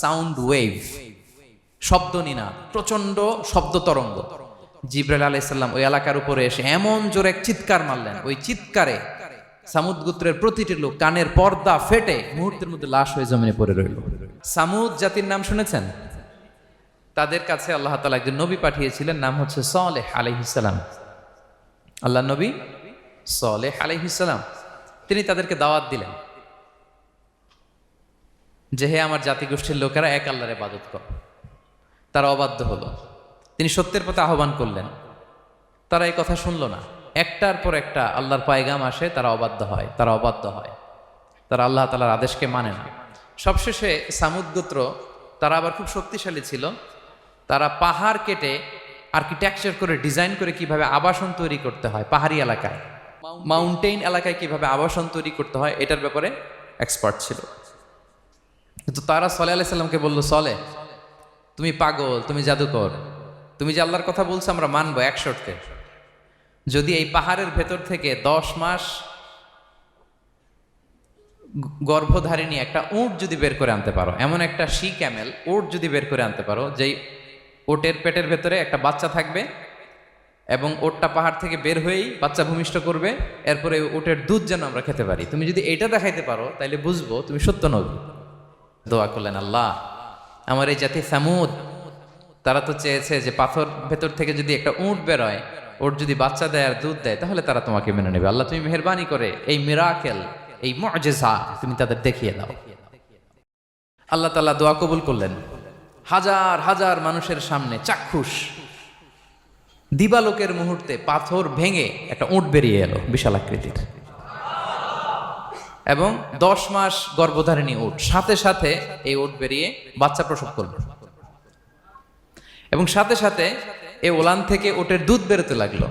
Sound wave শব্দ নিনা প্রচণ্ড শব্দ তরঙ্গ। জিব্রাইল আলাইসাল্লাম ওই এলাকার উপরে এসে এমন জোরে এক চিৎকার মারলেন। ওই চিৎকারে সামুদ গোত্রের প্রতিটি লোক কানের পর্দা ফেটে মুহূর্তের মধ্যে লাশ হয়ে জমিনে পড়ে রইল। সামুদ জাতির নাম শুনেছেন? তাদের কাছে আল্লাহ তালা একজন নবী পাঠিয়েছিলেন, নাম হচ্ছে সলেহ আলহিসাল্লাম আল্লাহ নবী সলেহ আলহিসাল্লাম তিনি তাদেরকে দাওয়াত দিলেন। যে হে আমার জাতিগোষ্ঠীর লোকেরা এক আল্লাহরে বাদত কর। তারা অবাধ্য হলো। তিনি সত্যের পথে আহ্বান করলেন। তারা এই কথা শুনলো না। একটার পর একটা আল্লাহর পায়গাম আসে তারা অবাধ্য হয় তারা অবাধ্য হয়। তারা আল্লাহ তালার আদেশকে মানে না। সবশেষে সামুদ্গোত্র তারা আবার খুব শক্তিশালী ছিল। তারা পাহাড় কেটে আর্কিটেকচার করে ডিজাইন করে কীভাবে আবাসন তৈরি করতে হয় পাহাড়ি এলাকায়। মাউন্টেইন এলাকায় কীভাবে আবাসন তৈরি করতে হয় এটার ব্যাপারে এক্সপার্ট ছিল। কিন্তু তারা সলে আলাইসাল্লামকে বলল সলে তুমি পাগল, তুমি জাদুকর। তুমি যে আল্লাহর কথা বলছো, আমরা মানবো এক শর্তে। যদি এই পাহাড়ের ভেতর থেকে দশ মাস গর্ভধারিণী একটা উট যদি বের করে আনতে পারো, এমন একটা শি ক্যামেল উট যদি বের করে আনতে পারো, যেই ওটের পেটের ভেতরে একটা বাচ্চা থাকবে এবং ওটটা পাহাড় থেকে বের হয়েই বাচ্চা ভূমিষ্ঠ করবে, এরপরে ওটের দুধ যেন আমরা খেতে পারি। তুমি যদি এটা দেখাইতে পারো তাহলে বুঝব তুমি সত্য নবী। দোয়া করলেন, আল্লাহ, আমার এই জাতি সামুদ, তারা তো চেয়েছে যে পাথর ভেতর থেকে যদি একটা উঁট বেরোয়, ওর যদি বাচ্চা দেয় আর দুধ দেয়, তাহলে তারা তোমাকে মেনে নেবে। আল্লাহ, তুমি মেহরবানি করে এই মিরাকেল, এই মজেজা তুমি তাদের দেখিয়ে দাও। আল্লাহ তাল্লাহ দোয়া কবুল করলেন। হাজার হাজার মানুষের সামনে চাক্ষুষ। দিবালোকের মুহূর্তে পাথর ভেঙে একটা উঁট বেরিয়ে এলো বিশাল আকৃতির। এবং দশ মাস গর্ভধারিণী উট। সাথে সাথে এই উট বেরিয়ে বাচ্চা প্রসব করল এবং সাথে সাথে এই ওলান থেকে ওটের দুধ বেরোতে লাগল।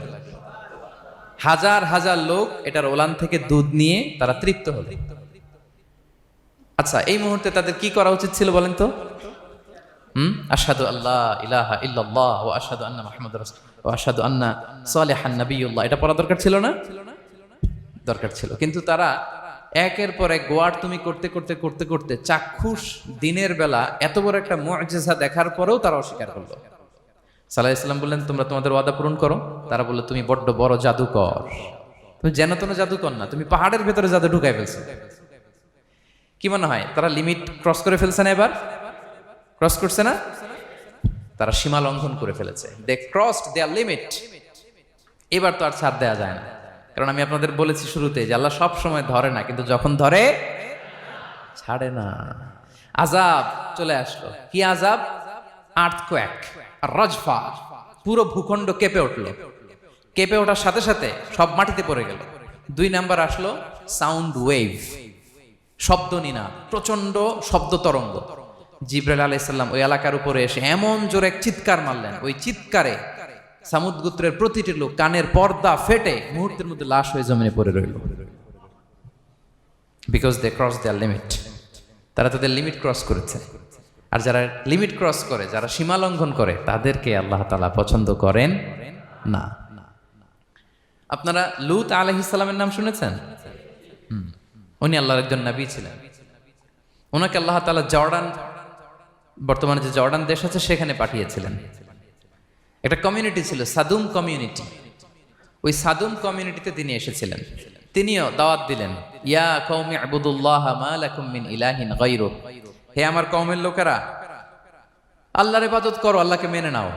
হাজার হাজার লোক এটার ওলান থেকে দুধ নিয়ে তারা তৃপ্ত হলো। আচ্ছা এই মুহূর্তে তাদের কি করা উচিত ছিল বলেন তো? হুম? আশহাদু আল্লাহ ও মুহাম্মাদুর ও আশহাদু আন্না এটা পড়া দরকার ছিল না? দরকার ছিল। কিন্তু তারা একের পর এক গোয়ার তুমি করতে করতে করতে করতে চাক্ষুষ দিনের বেলা এত বড় একটা মুআজিজা দেখার পরেও তারা অস্বীকার করল। সাল্লাহ ইসলাম বললেন, তোমরা তোমাদের ওয়াদা পূরণ করো। তারা বলল, তুমি বড্ড বড় জাদুকর। তুমি যেন তেন জাদুকর না, তুমি পাহাড়ের ভেতরে জাদু ঢুকাই ফেলছো। কি মনে হয়? তারা লিমিট ক্রস করে ফেলছে না এবার? ক্রস করছে না? তারা সীমা লঙ্ঘন করে ফেলেছে। দে ক্রসড দেয়ার লিমিট এবার তো আর ছাড় দেওয়া যায় না। কারণ আমি আপনাদের বলেছি শুরুতে যে আল্লাহ সব সময় ধরে না, কিন্তু যখন ধরে, ছাড়ে না। আজাব চলে আসলো। কি আজাব আর্থকোয়াক আর রজফা পুরো ভূখণ্ড কেঁপে উঠল। কেঁপে ওঠার সাথে সাথে সব মাটিতে পড়ে গেল। দুই নাম্বার আসলো সাউন্ড ওয়েভ শব্দ নিনা প্রচণ্ড শব্দ তরঙ্গ। জিব্রাইল আলাইসাল্লাম ওই এলাকার উপরে এসে এমন জোরে চিৎকার মারলেন। ওই চিৎকারে সামুদ গোত্রের প্রতিটি লোক কানের পর্দা ফেটে মুহূর্তের মধ্যে লাশ হয়ে জমিনে পড়ে রইল। Because they cross their limit তারা তাদের লিমিট ক্রস করেছে। আর যারা লিমিট ক্রস করে, যারা সীমা লঙ্ঘন করে, তাদেরকে আল্লাহ তালা পছন্দ করেন না। আপনারা লুত আলহিসাল্লামের নাম শুনেছেন? উনি আল্লাহর একজন নবী ছিলেন। ওনাকে আল্লাহ তালা জর্ডান, বর্তমানে যে জর্ডান দেশ আছে, সেখানে পাঠিয়েছিলেন। একটা কমিউনিটি ছিল, সাদুম কমিউনিটি ওই সাদুম কমিউনিটিতে তিনি এসেছিলেন। তিনিও দাওয়াত দিলেন, ইয়া কৌমি আবুদুল্লাহ মা লাকুম মিন ইলাহিন হে আমার কওমের লোকেরা, আল্লাহর ইবাদত করো, আল্লাহকে মেনে নাও।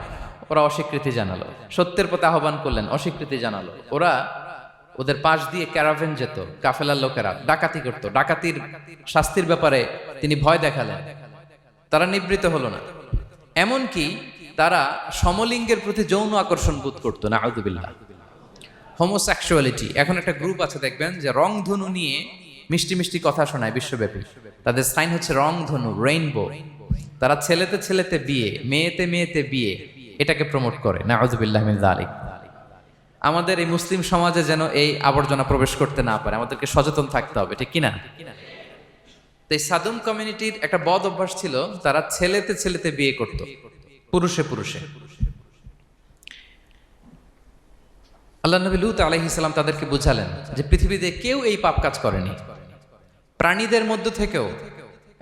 ওরা অস্বীকৃতি জানালো, সত্যের পথে আহ্বান করলেন, অস্বীকৃতি জানালো। ওরা ওদের পাশ দিয়ে ক্যারাভেন যেত, কাফেলার লোকেরা, ডাকাতি করতো। ডাকাতির শাস্তির ব্যাপারে তিনি ভয় দেখালেন। তারা নিবৃত হলো না। এমনকি তারা সমলিঙ্গের প্রতি যৌন আকর্ষণ বোধ করতো না আউদুবিল্লাহ হোমোসেক্সুয়ালিটি এখন একটা গ্রুপ আছে, দেখবেন, যে রংধনু নিয়ে মিষ্টি মিষ্টি কথা শোনায় বিশ্বব্যাপী। তাদের সাইন হচ্ছে রংধনু রেইনবো তারা ছেলেতে ছেলেতে বিয়ে, মেয়েতে মেয়েতে বিয়ে, এটাকে প্রমোট করে না আউদুবিল্লাহ মিন যালিক। আমাদের এই মুসলিম সমাজে যেন এই আবর্জনা প্রবেশ করতে না পারে, আমাদেরকে সচেতন থাকতে হবে, ঠিক কিনা? তো এই সাদুম কমিউনিটির একটা বদ অভ্যাস ছিল, তারা ছেলেতে ছেলেতে বিয়ে করত। পুরুষে পুরুষে। আল্লাহ নবী লুত আলহিসাল্লাম তাদেরকে বুঝালেন যে পৃথিবীতে কেউ এই পাপ কাজ করেনি। প্রাণীদের মধ্য থেকেও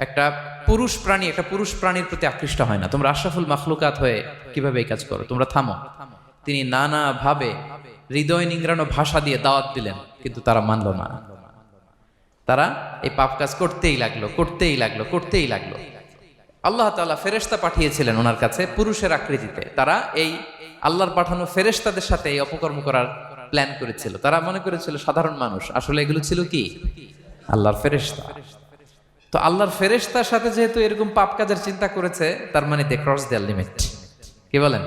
একটা পুরুষ প্রাণী, একটা পুরুষ প্রাণীর প্রতি আকৃষ্ট হয় না। তোমরা আশরাফুল মাখলুকাত হয়ে কীভাবে এই কাজ করো? তোমরা থামো। তিনি নানা ভাবে হৃদয় নিংড়ানো ভাষা দিয়ে দাওয়াত দিলেন, কিন্তু তারা মানল না। তারা এই পাপ কাজ করতেই লাগল করতেই লাগল করতেই লাগল। আল্লাহ তাআলা ফেরেশতা পাঠিয়েছিলেন ওনার কাছে পুরুষের আকৃতিতে। তারা এই আল্লাহর পাঠানো ফেরেশতাদের সাথে এই অপকর্ম করার প্ল্যান করেছিল। তারা মনে করেছিল সাধারণ মানুষ। আসলে এগুলো ছিল কি? আল্লাহর ফেরেশতা। তো আল্লাহর ফেরেশতার সাথে যেহেতু এরকম পাপ কাজের চিন্তা করেছে, তার মানে দে ক্রস দেয়ার লিমিট কি বলেন?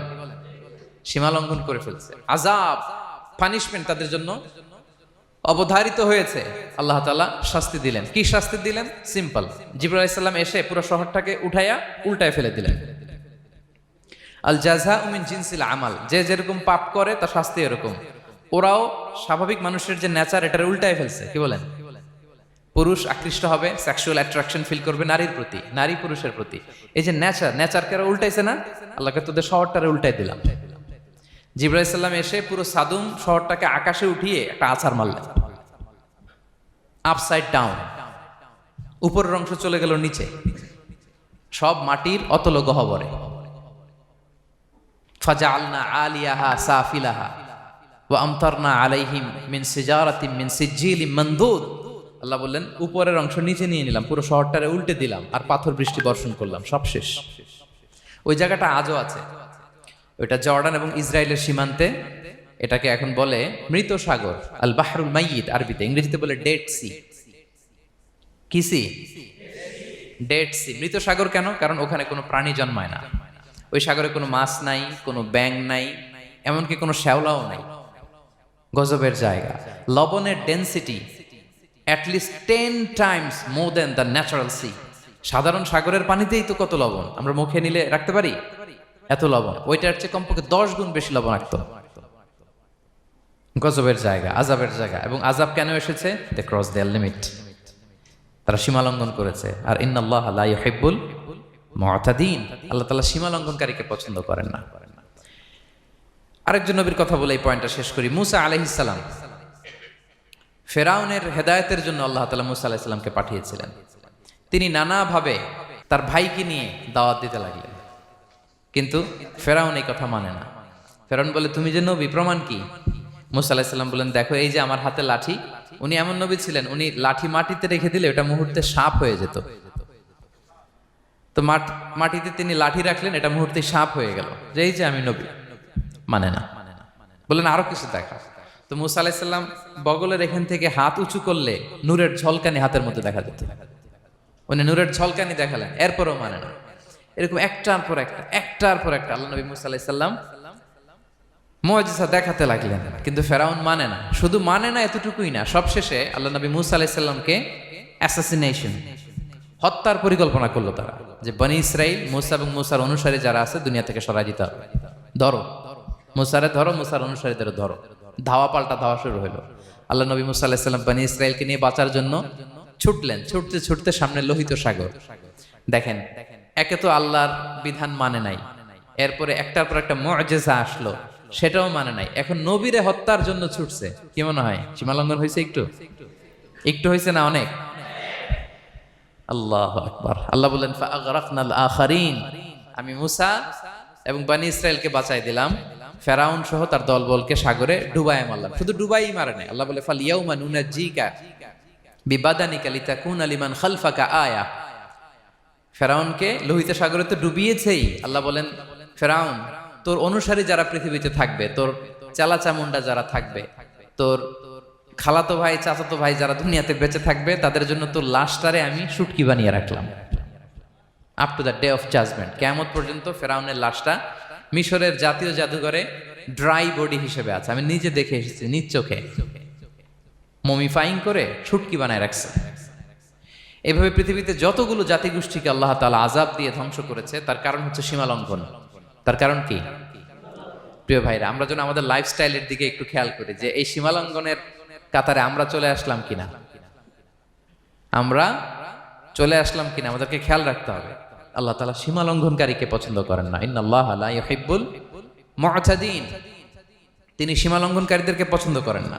সীমা লঙ্ঘন করে ফেলছে। আজাব পানিশমেন্ট তাদের জন্য অবধারিত হয়েছে। আল্লাহ তাআলা শাস্তি দিলেন। কি শাস্তি দিলেন? সিম্পল ইসলাম এসে পুরো শহরটাকে উঠাইয়া উল্টায় ফেলে দিলেন। আল জাজা উমিন জিনসিল আমাল। যে যেরকম পাপ করে, তার শাস্তি এরকম। ওরাও স্বাভাবিক মানুষের যে নেচার, এটার উল্টায় ফেলছে। কি বলেন? পুরুষ আকৃষ্ট হবে সেক্সুয়াল অ্যাট্রাকশন ফিল করবে নারীর প্রতি, নারী পুরুষের প্রতি। এই যে নেচার, নেচারকে ওরা উল্টাইছে না? আল্লাহকে তোদের শহরটারে উল্টাই দিলাম। জিব্রাহ ইসলাম এসে পুরো সাদুম শহরটাকে আকাশে উঠিয়ে একটা আছাড় মারলেন। আপসাইড ডাউন উপরের অংশ চলে গেল নিচে। সব মাটির অতল গহবরে ফাজালনা আলিয়াহা সাফিলাহা ওয়া আমতারনা আলাইহিম মিন সিজারাতিম মিন সিজ্জিলিম মানদুদ। আল্লাহ বললেন, উপরের অংশ নিচে নিয়ে নিলাম, পুরো শহরটারে উল্টে দিলাম আর পাথর বৃষ্টি বর্ষণ করলাম, সব শেষ। ওই জায়গাটা আজও আছে। ওইটা জর্ডান এবং ইসরায়েলের সীমান্তে, এটাকে এখন বলে মৃত সাগর, আল বাহরুল মাইয়িত আরবিতে, ইংরেজিতে বলে ডেড সি কি সি ডেড সি মৃত সাগর কেন? কারণ ওখানে কোনো প্রাণী জন্মায় না। ওই সাগরে কোনো মাছ নাই, কোনো ব্যাং নাই, এমনকি কোনো শ্যাওলাও নাই। গজবের জায়গা। লবণের density at least ten times more than the natural sea সাধারণ সাগরের পানিতেই তো কত লবণ। আমরা মুখে নিলে রাখতে পারি? এত লবণ। ওইটার চেয়ে কমপক্ষে দশ গুণ বেশি লবণাক্ত গজবের জায়গা আজাবের জায়গা। এবং আজাব কেন এসেছে? দে ক্রস দেয়ার লিমিট তারা সীমা লঙ্ঘন করেছে। আর ইন্নাল্লাহ লা ইউহিব্বুল মুআতাদিন আল্লাহ তাআলা সীমা লঙ্ঘনকারীকে পছন্দ করেন না। আরেকজন নবীর কথা বলে এই পয়েন্টটা শেষ করি। মুসা আলাইহিস সালাম। ফেরাউনের হেদায়েতের জন্য আল্লাহ তালা মুসা আলাইহিস সালামকে পাঠিয়েছিলেন। তিনি নানাভাবে তার ভাইকে নিয়ে দাওয়াত দিতে লাগলেন। কিন্তু ফেরাউন এই কথা মানে না। ফেরাউন বলে, তুমি যে নবী, প্রমাণ কি? মুসা আলাহিসাল্লাম বলেন দেখো, এই যে আমার হাতে লাঠি, উনি এমন নবী ছিলেন, উনি লাঠি মাটিতে রেখে দিলে ওটা মুহূর্তে সাপ হয়ে যেত। তো মাট- মাটিতে তিনি লাঠি রাখলেন, এটা মুহূর্তে সাপ হয়ে গেল। যে এই যে আমি নবী মানে না। বললেন, আরও কিছু দেখা। তো মুসা আলাহিসাল্লাম বগলের এখান থেকে হাত উঁচু করলে নূরের ঝলকানি হাতের মধ্যে দেখা যেত। উনি নূরের ঝলকানি দেখালেন, এরপরও মানে না। এরকম একটার পর একটা, একটার পর একটা আল্লাহ নবী মুসা আলাহিসাল্লাম মজিসা দেখাতে লাগলেন। কিন্তু ফেরাউন মানে না, শুধু মানে না এতটুকুই না, সবশেষে আল্লাহ নবী মুসা আলাইসাল্লামকে অ্যাসাসিনেশন হত্যার পরিকল্পনা করল তারা যে বনি ইসরাইল, মুসা এবং মুসার অনুসারী যারা আছে দুনিয়া থেকে সরাই দিতে হবে। ধরো, মুসারে ধরো, মুসার অনুসারীদের ধরো। ধাওয়া পাল্টা ধাওয়া শুরু হলো আল্লাহ নবী মুসা আলাহিসাল্লাম বনি ইসরায়েলকে নিয়ে বাঁচার জন্য ছুটলেন, ছুটতে ছুটতে সামনে লোহিত সাগর। দেখেন একে তো আল্লাহর বিধান মানে নাই। এরপরে একটার পর একটা মজেজা আসলো, সেটাও মানে নাই। এখন নবীরে হত্যার জন্য ছুটছে, কি মনে হয়? সীমালঙ্ঘন হয়েছে একটু? একটু হয়েছে না অনেক? আল্লাহ আকবার। আল্লাহ ফাগরাকনাল আখারিন। আমি মুসা এবং বানি ইসরায়েলকে বাঁচাই দিলাম। ফেরাউন সহ তার দলবলকে সাগরে ডুবাই মারলাম। শুধু ডুবাই মারে নাই। আল্লাহ বলে, ফাল ইয়াউমা নুনাজ্জিকা বিবাদানিকা লিতাকুন আলিমান খালফাকা আয়া। ফেরাউনকে লোহিত সাগরে তো ডুবিয়েছেই। আল্লাহ বলেন, ফেরাউন, তোর অনুসারী যারা পৃথিবীতে থাকবে, তোর চালা চামুন্ডা যারা থাকবে, তোর খালাতো ভাই, চাচাতো ভাই যারা দুনিয়াতে বেঁচে থাকবে, তাদের জন্য তোর লাশটারে আমি সুটকি বানিয়ে রাখলাম। Up to the day of judgement কেমন পর্যন্ত ফেরাউনের লাশটা মিশরের জাতীয় জাদুঘরে ড্রাই বডি হিসেবে আছে। আমি নিজে দেখে এসেছি, নিজ চোখে। মমিফাইং করে ছুটকি বানায় রাখছে। এভাবে পৃথিবীতে যতগুলো জাতিগোষ্ঠীকে আল্লাহ তাআলা আজাব দিয়ে ধ্বংস করেছে, তার কারণ হচ্ছে সীমা লঙ্ঘন তার কারণ কি? প্রিয় ভাইরা, আমরা যেন আমাদের লাইফস্টাইলের দিকে একটু খেয়াল করি যে এই সীমা লঙ্ঘনের কাতারে আমরা চলে আসলাম কিনা? আমরা চলে আসলাম কিনা? আমাদেরকে খেয়াল রাখতে হবে। আল্লাহ তালা সীমা লঙ্ঘনকারীকে পছন্দ করেন না। ইন্নাল্লাহ লা ইউহিব্বুল মুআতাদিন তিনি সীমা লঙ্ঘনকারীদেরকে পছন্দ করেন না।